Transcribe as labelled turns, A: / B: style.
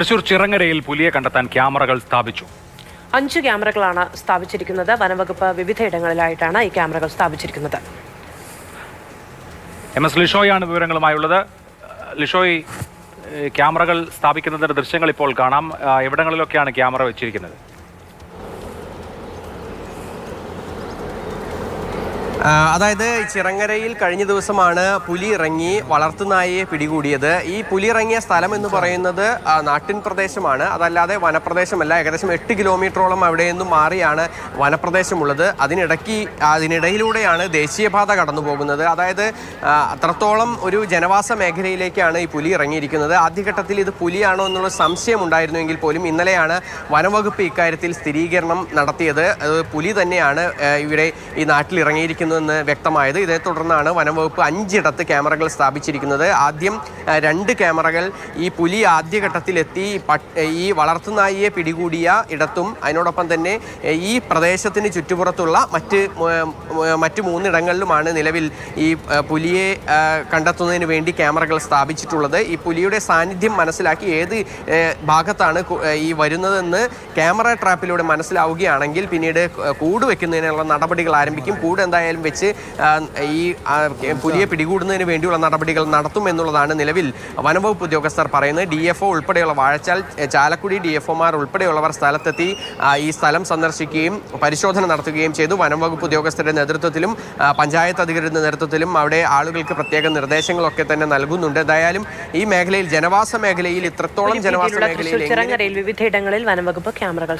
A: തൃശൂർ ചിറങ്ങരയിൽ പുലിയെ കണ്ടെത്താൻ ക്യാമറകൾ സ്ഥാപിച്ചു.
B: അഞ്ച് ക്യാമറകളാണ് സ്ഥാപിച്ചിരിക്കുന്നത്. വനംവകുപ്പ് വിവിധയിടങ്ങളിലായിട്ടാണ് ഈ ക്യാമറകൾ സ്ഥാപിച്ചിരിക്കുന്നത്.
A: എം എസ് ലിഷോയാണ് വിവരങ്ങളുമായുള്ളത്. ലിഷോയ് ക്യാമറകൾ സ്ഥാപിക്കുന്നതിന്റെ ദൃശ്യങ്ങൾ ഇപ്പോൾ കാണാം. എവിടങ്ങളിലൊക്കെയാണ് ക്യാമറ വെച്ചിരിക്കുന്നത്?
C: അതായത് ചിറങ്ങരയിൽ കഴിഞ്ഞ ദിവസമാണ് പുലി ഇറങ്ങി വളർത്തുനായയെ പിടികൂടിയത്. ഈ പുലി ഇറങ്ങിയ സ്ഥലം എന്ന് പറയുന്നത് നാട്ടിൻ പ്രദേശമാണ്. അതല്ലാതെ വനപ്രദേശമല്ല. ഏകദേശം എട്ട് കിലോമീറ്ററോളം അവിടെ നിന്നും മാറിയാണ് വനപ്രദേശമുള്ളത്. അതിനിടയ്ക്ക് അതിനിടയിലൂടെയാണ് ദേശീയപാത കടന്നു പോകുന്നത് അതായത് അത്രത്തോളം ഒരു ജനവാസ മേഖലയിലേക്കാണ് ഈ പുലി ഇറങ്ങിയിരിക്കുന്നത്. ആദ്യഘട്ടത്തിൽ ഇത് പുലിയാണോ എന്നുള്ള സംശയം ഉണ്ടായിരുന്നുവെങ്കിൽ പോലും ഇന്നലെയാണ് വനവകുപ്പ് ഇക്കാര്യത്തിൽ സ്ഥിരീകരണം നടത്തിയത്. പുലി തന്നെയാണ് ഇവിടെ ഈ നാട്ടിൽ ഇറങ്ങിയിരിക്കുന്നതെന്ന് വ്യക്തമായത്. ഇതേ തുടർന്നാണ് വനംവകുപ്പ് അഞ്ചിടത്ത് ക്യാമറകൾ സ്ഥാപിച്ചിരിക്കുന്നത്. ആദ്യം രണ്ട് ക്യാമറകൾ ഈ പുലി ആദ്യഘട്ടത്തിലെത്തി ഈ വളർത്തുനായിയെ പിടികൂടിയ ഇടത്തും അതിനോടൊപ്പം തന്നെ ഈ പ്രദേശത്തിന് ചുറ്റുപുറത്തുള്ള മറ്റ് മറ്റ് മൂന്നിടങ്ങളിലുമാണ് നിലവിൽ ഈ പുലിയെ കണ്ടെത്തുന്നതിന് വേണ്ടി ക്യാമറകൾ സ്ഥാപിച്ചിട്ടുള്ളത്. ഈ പുലിയുടെ സാന്നിധ്യം മനസ്സിലാക്കി ഏത് ഭാഗത്താണ് ഈ വരുന്നതെന്ന് ക്യാമറ ട്രാപ്പിലൂടെ മനസ്സിലാവുകയാണെങ്കിൽ പിന്നീട് കൂട് വെക്കുന്നതിനുള്ള നടപടികൾ ആരംഭിക്കും. കൂട് എന്തായാലും വെച്ച് ഈ പുലിയെ പിടികൂടുന്നതിന് വേണ്ടിയുള്ള നടപടികൾ നടത്തുമെന്നുള്ളതാണ് നിലവിൽ വനംവകുപ്പ് ഉദ്യോഗസ്ഥർ പറയുന്നത്. ഡി എഫ് ഒ ഉൾപ്പെടെയുള്ള വാഴച്ചാൽ ചാലക്കുടി ഡി എഫ് ഒമാർ ഉൾപ്പെടെയുള്ളവർ സ്ഥലത്തെത്തി ഈ സ്ഥലം സന്ദർശിക്കുകയും പരിശോധന നടത്തുകയും ചെയ്തു. വനംവകുപ്പ് ഉദ്യോഗസ്ഥരുടെ നേതൃത്വത്തിലും പഞ്ചായത്ത് അധികൃതരുടെ നേതൃത്വത്തിലും അവിടെ ആളുകൾക്ക് പ്രത്യേക നിർദ്ദേശങ്ങളൊക്കെ തന്നെ നൽകുന്നുണ്ട്. എന്തായാലും ഈ മേഖലയിൽ ജനവാസ മേഖലയിൽ ഇത്രത്തോളം ജനവാസ മേഖലയിൽ
B: വിവിധയിടങ്ങളിൽ വനംവകുപ്പ് ക്യാമറകൾ